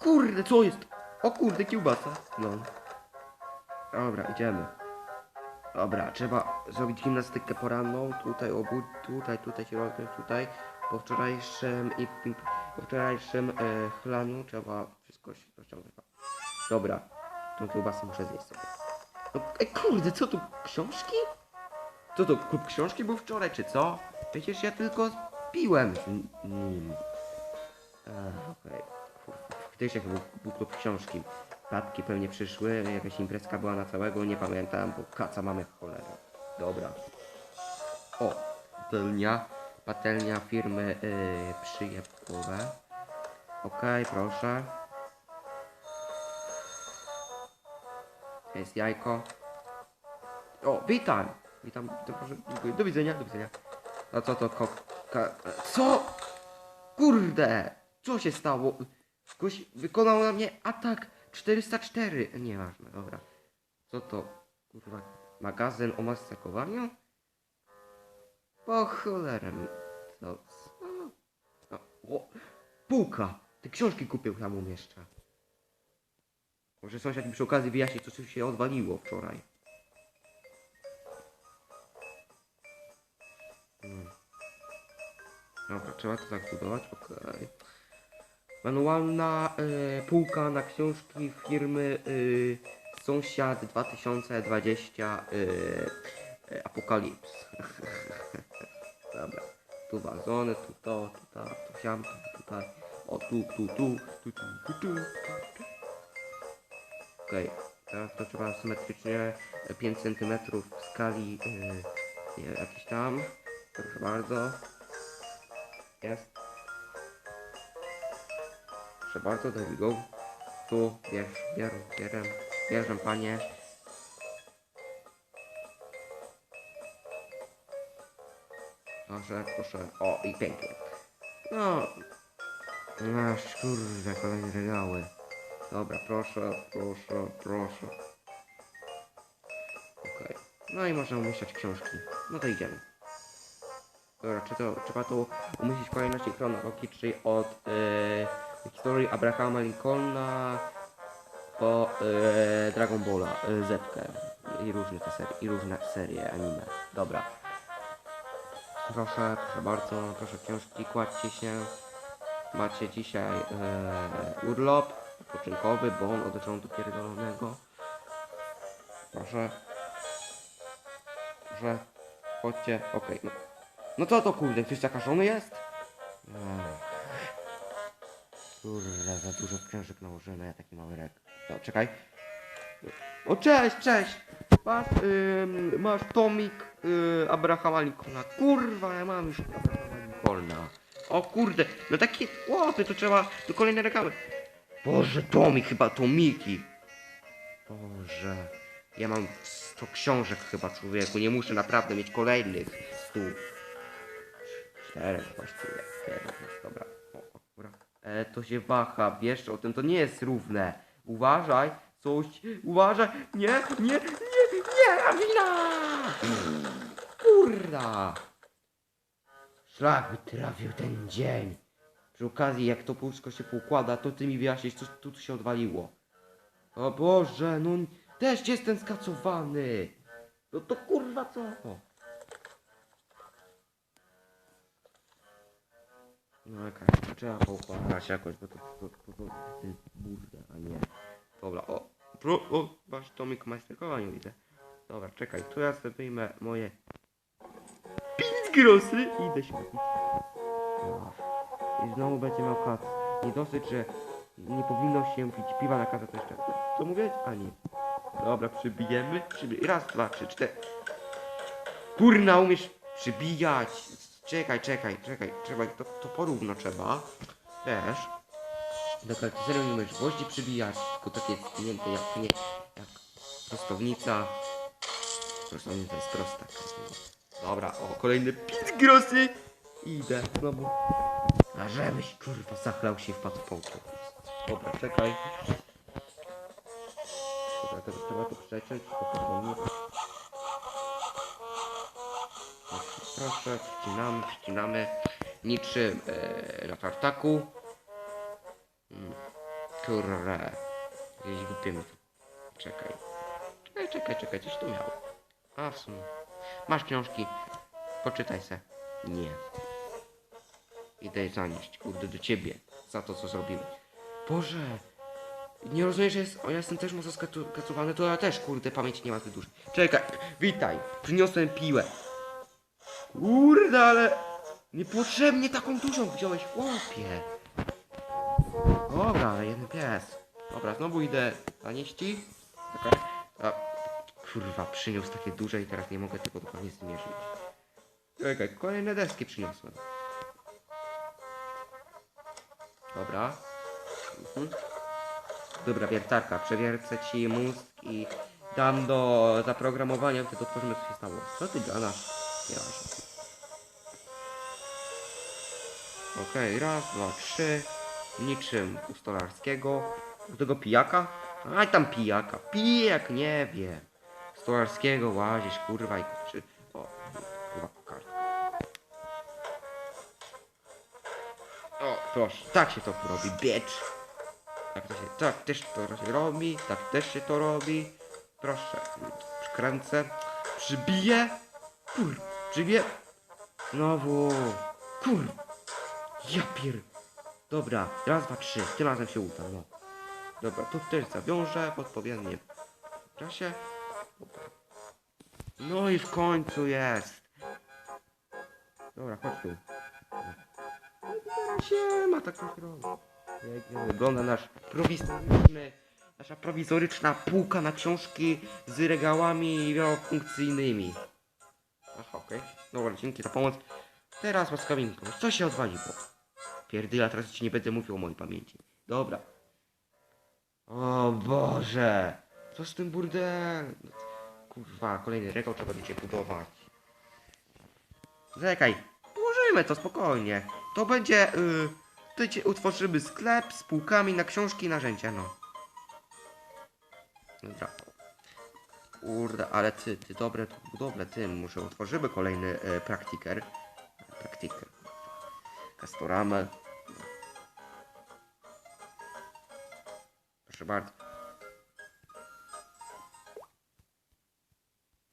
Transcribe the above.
Kurde, co jest? O kurde, kiełbasa. No. Dobra, idziemy. Dobra, trzeba zrobić gimnastykę poranną. Tutaj obud, tutaj, tutaj się rozpiąć, tutaj. Po wczorajszym i po wczorajszym e, chlaniu trzeba wszystko się rozciągnąć. Dobra, tą kiełbasę muszę zjeść sobie. No, kurde, co tu, książki? Co to, kup książki był wczoraj, czy co? Przecież ja tylko piłem z nim. Okej. Faktycznie chyba był klub książki. Patki pewnie przyszły, jakaś imprezka była na całego, nie pamiętam, bo kaca mamy cholerę. Dobra. O, patelnia, patelnia firmy yy, przyjemkowe. Okej, proszę. Jest jajko. O, witam! Witam, proszę, dziękuję. Do widzenia, do widzenia. A co to ko... Co? Kurde! Co się stało? Ktoś wykonał na mnie atak 404. Nieważne, dobra. Co to? Kurwa, magazyn o maskowaniu? Po cholerę. Co? co? O, o, półka! Te książki kupił tam umieszcza. Może sąsiad mi przy okazji wyjaśni, co się odwaliło wczoraj. Hmm. Dobra, trzeba to tak budować, okej. Manualna y, półka na książki firmy y, Sąsiad 2020 y, y, Apokalips. Dobra. Tu wazony, tu to, tu ta, tu siam, tu tutaj. O tu, tu, tu, tu, tu, tu, tu. Okej. Okay. Teraz to trzeba symetrycznie 5 cm w skali y, jakiś tam. Proszę bardzo. Jest. Proszę bardzo, there we go. Tu, bierz, bierz, bierę, bierzem panie. Proszę, proszę. O, i pięknie. No. Aż kurde, kolejne regały. Dobra, proszę, proszę, proszę. Okej. No i można umieszczać książki. No to idziemy. Dobra, czy to, trzeba to umieścić w kolejności chronologicznej od e, historii Abrahama Lincolna po e, Dragon Balla, e, Zetkę i różne te serie, i różne serie anime. Dobra. Proszę, proszę bardzo, proszę książki, kładźcie się. Macie dzisiaj e, urlop odpoczynkowy, bon od rządu pierdolonego. Proszę. Proszę. Chodźcie, okej, no. No co to kurde, ktoś zakażony jest? Ech. Kurde, za dużo książek nałożyłem, ja taki mały rek. No, czekaj. O, cześć, cześć! Masz, masz tomik yy, Abrahama Lincolna. Kurwa, ja mam już Abrahama Lincolna. O kurde, no takie chłopy, to trzeba do kolejne regały. Boże, tomik chyba, tomiki. Boże, ja mam 100 książek chyba, człowieku, nie muszę naprawdę mieć kolejnych 100. Czterech właściwie, czterech dobra. E, to się waha, wiesz o tym, to nie jest równe. Uważaj, coś, uważaj, nie, nie, nie, nie, Rawina! Kurda! Szlak by trafił ten dzień. Przy okazji, jak to wszystko się poukłada, to ty mi wyjaśnisz, co tu się odwaliło. O Boże, no też jestem skacowany. No to kurwa co? No jakaś, to trzeba poukładać jakoś, bo to, to, to, to, to jest burda, a nie. Dobra, o, pro, o, masz tomik majsterkowania widzę. Dobra, czekaj, tu ja sobie wyjmę moje pięć grosy i idę się napić. I znowu będzie miał kac. Nie dosyć, że nie powinno się pić piwa na kawę, to jeszcze. Co mówię? A nie. Dobra, przybijemy. Przybi Raz, dwa, trzy, cztery. Kurna, umiesz przybijać. Czekaj, czekaj, czekaj. Trzeba to, to porówno trzeba. Też. Do kalcyzeru nie umiesz gwoździ przybijać, tylko takie spięte jak nie, jak prostownica. Prostownica jest prosta. Dobra, o, kolejne pięć grosy. Idę znowu. A żebyś kurwa zachlał się wpadł w połku. Dobra, czekaj. Dobra, teraz trzeba to przeciąć porządnie. Proszę, wcinamy, wcinamy. Niczym e, na tartaku. Kurre. Jakieś głupie mi tu. Czekaj. Czekaj, czekaj, czekaj, coś tu miał. A w sumie. Masz książki. Poczytaj se. Nie. Idę zanieść, kurde, do ciebie. Za to, co zrobiłeś. Boże. Nie rozumiesz, że jest, o, ja jestem też mocno skacowany, to ja też, kurde, pamięci nie ma zbyt dużo. Czekaj, witaj. Przyniosłem piłę. Kurde, ale... Niepotrzebnie taką dużą wziąłeś, chłopie. Dobra, jeden pies. Dobra, znowu idę zanieść ci. Czekaj. A, kurwa, przyniósł takie duże i teraz nie mogę tego dokładnie zmierzyć. Czekaj, kolejne deski przyniosłem. Dobra. Mhm. Dobra, wiertarka. Przewiercę ci mózg i dam do zaprogramowania, wtedy otworzymy co się stało. Co ty gadasz? Nie ma się. Okej, raz, dwa, trzy. Niczym u Stolarskiego. U tego pijaka? Aj tam pijaka. Pijak nie wie. Stolarskiego łazisz, kurwa i czy... O, kurwa, kartka. O, proszę, tak się to robi, bitch. Tak, to się, tak też to się robi, tak też się to robi. Proszę, przykręcę, przybiję. Przybiję. Znowu. Kur. Ja pier... Dobra, raz, dwa, trzy. Tym razem się uda, no. Dobra, tu też zawiążę w odpowiednim czasie. No i w końcu jest. Dobra, chodź tu. Teraz się ma taką stronę. Pięknie wygląda nasz prowizoryczny, nasza prowizoryczna półka na książki z regałami wielofunkcyjnymi. Okej. Dobra, dzięki za pomoc. Teraz pomóc. Co się odwaliło? Pierdyla, teraz ci nie będę mówił o mojej pamięci. Dobra. O Boże! Co z tym burdelem? Kurwa, kolejny regał trzeba będzie budować. Czekaj, położymy to spokojnie. To będzie... Yy, tutaj utworzymy sklep z półkami na książki i narzędzia, no. Dobra. Kurde, ale ty, ty dobre budowle, ty, może utworzymy kolejny e, praktiker. Praktiker. Castoramę. Proszę bardzo.